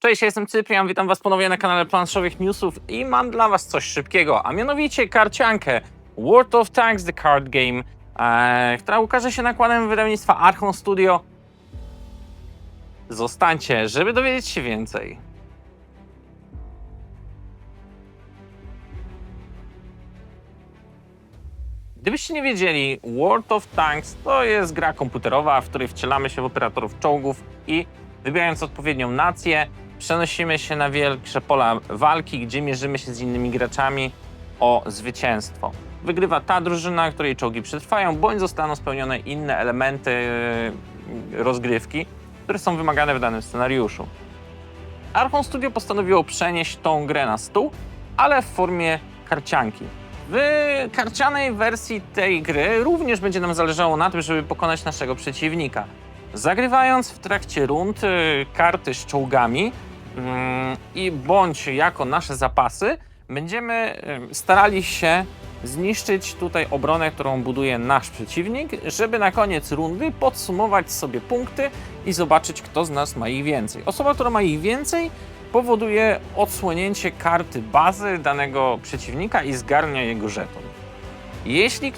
Cześć, ja jestem Cyprian, witam Was ponownie na kanale Planszowych Newsów i mam dla Was coś szybkiego, a mianowicie karciankę World of Tanks The Card Game, e, która ukaże się nakładem wydawnictwa Archon Studio. Zostańcie, żeby dowiedzieć się więcej. Gdybyście nie wiedzieli, World of Tanks to jest gra komputerowa, w której wcielamy się w operatorów czołgów i wybierając odpowiednią nację, przenosimy się na wielkie pola walki, gdzie mierzymy się z innymi graczami o zwycięstwo. Wygrywa ta drużyna, której czołgi przetrwają, bądź zostaną spełnione inne elementy e, rozgrywki, które są wymagane w danym scenariuszu. Archon Studio postanowiło przenieść tą grę na stół, ale w formie karcianki. W karcianej wersji tej gry również będzie nam zależało na tym, żeby pokonać naszego przeciwnika. Zagrywając w trakcie rund y, karty z czołgami i bądź jako nasze zapasy, będziemy starali się zniszczyć tutaj obronę, którą buduje nasz przeciwnik, żeby na koniec rundy podsumować sobie punkty i zobaczyć, kto z nas ma ich więcej. Osoba, która ma ich więcej, powoduje odsłonięcie karty bazy danego przeciwnika i zgarnia jego żeton. Jeśli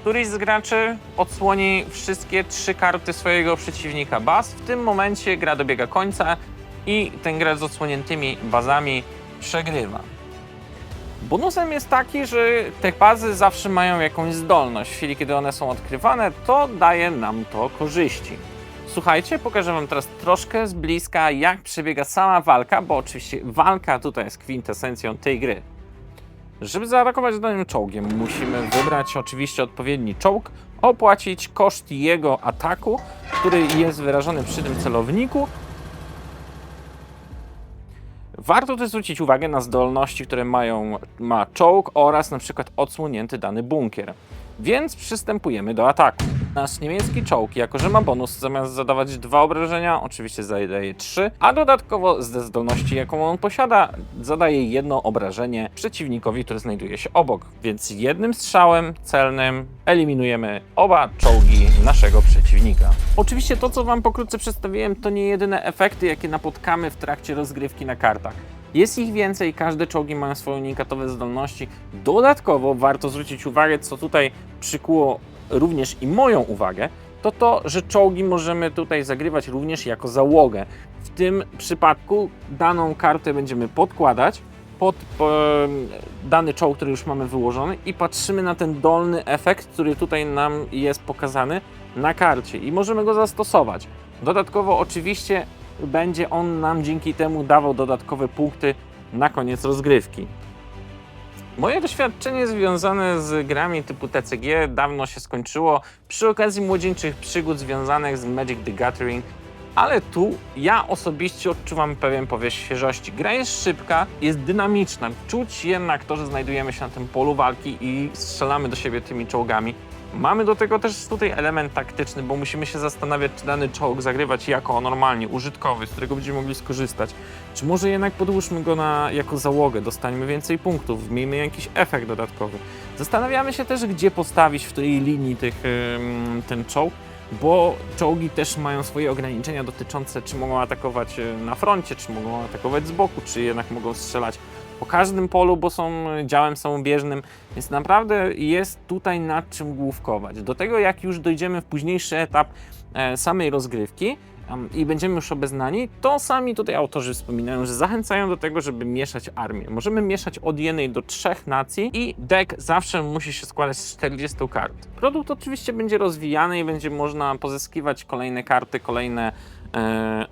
któryś z graczy odsłoni wszystkie trzy karty swojego przeciwnika baz, w tym momencie gra dobiega końca i ten gracz z odsłoniętymi bazami przegrywa. Bonusem jest taki, że te bazy zawsze mają jakąś zdolność. W chwili, kiedy one są odkrywane, to daje nam to korzyści. Słuchajcie, pokażę Wam teraz troszkę z bliska, jak przebiega sama walka, bo oczywiście walka tutaj jest kwintesencją tej gry. Żeby zaatakować danym czołgiem, musimy wybrać oczywiście odpowiedni czołg, opłacić koszt jego ataku, który jest wyrażony przy tym celowniku. Warto też zwrócić uwagę na zdolności, które mają, ma czołg oraz na przykład odsłonięty dany bunkier. Więc przystępujemy do ataku. Nasz niemiecki czołg, jako że ma bonus, zamiast zadawać dwa obrażenia, oczywiście zadaje trzy, a dodatkowo ze zdolności, jaką on posiada, zadaje jedno obrażenie przeciwnikowi, który znajduje się obok. Więc jednym strzałem celnym eliminujemy oba czołgi naszego przeciwnika. Oczywiście to, co Wam pokrótce przedstawiłem, to nie jedyne efekty, jakie napotkamy w trakcie rozgrywki na kartach. Jest ich więcej, każde czołgi mają swoje unikatowe zdolności. Dodatkowo warto zwrócić uwagę, co tutaj przykuło również i moją uwagę, to to, że czołgi możemy tutaj zagrywać również jako załogę. W tym przypadku daną kartę będziemy podkładać pod dany czołg, który już mamy wyłożony i patrzymy na ten dolny efekt, który tutaj nam jest pokazany na karcie i możemy go zastosować. Dodatkowo oczywiście będzie on nam dzięki temu dawał dodatkowe punkty na koniec rozgrywki. Moje doświadczenie związane z grami typu TCG dawno się skończyło przy okazji młodzieńczych przygód związanych z Magic the Gathering, ale tu ja osobiście odczuwam pewien powiew świeżości. Gra jest szybka, jest dynamiczna, czuć jednak to, że znajdujemy się na tym polu walki i strzelamy do siebie tymi czołgami. Mamy do tego też tutaj element taktyczny, bo musimy się zastanawiać, czy dany czołg zagrywać jako normalnie, użytkowy, z którego będziemy mogli skorzystać. Czy może jednak podłóżmy go na, jako załogę, dostańmy więcej punktów, miejmy jakiś efekt dodatkowy. Zastanawiamy się też, gdzie postawić w tej linii tych, ten czołg, bo czołgi też mają swoje ograniczenia dotyczące, czy mogą atakować y, na froncie, czy mogą atakować z boku, czy jednak mogą strzelać po każdym polu, bo są działem samobieżnym, więc naprawdę jest tutaj nad czym główkować. Do tego, jak już dojdziemy w późniejszy etap e, samej rozgrywki i będziemy już obeznani, to sami tutaj autorzy wspominają, że zachęcają do tego, żeby mieszać armię. Możemy mieszać od jednej do trzech nacji i deck zawsze musi się składać z 40 kart. Produkt oczywiście będzie rozwijany i będzie można pozyskiwać kolejne karty, kolejne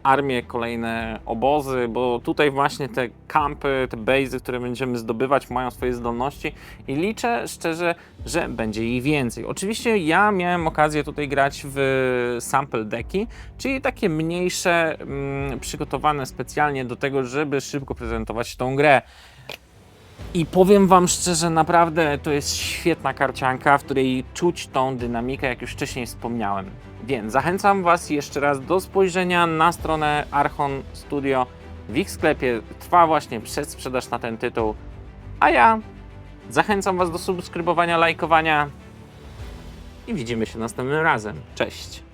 armie, kolejne obozy, bo tutaj właśnie te kampy, te bazy, które będziemy zdobywać, mają swoje zdolności i liczę szczerze, że będzie ich więcej. Oczywiście ja miałem okazję tutaj grać w sample decki, czyli takie mniejsze, mm, przygotowane specjalnie do tego, żeby szybko prezentować tą grę. I powiem Wam szczerze, naprawdę to jest świetna karcianka, w której czuć tą dynamikę, jak już wcześniej wspomniałem. Więc zachęcam Was jeszcze raz do spojrzenia na stronę Archon Studio. W ich sklepie trwa właśnie przedsprzedaż na ten tytuł. A ja zachęcam Was do subskrybowania, lajkowania i widzimy się następnym razem. Cześć!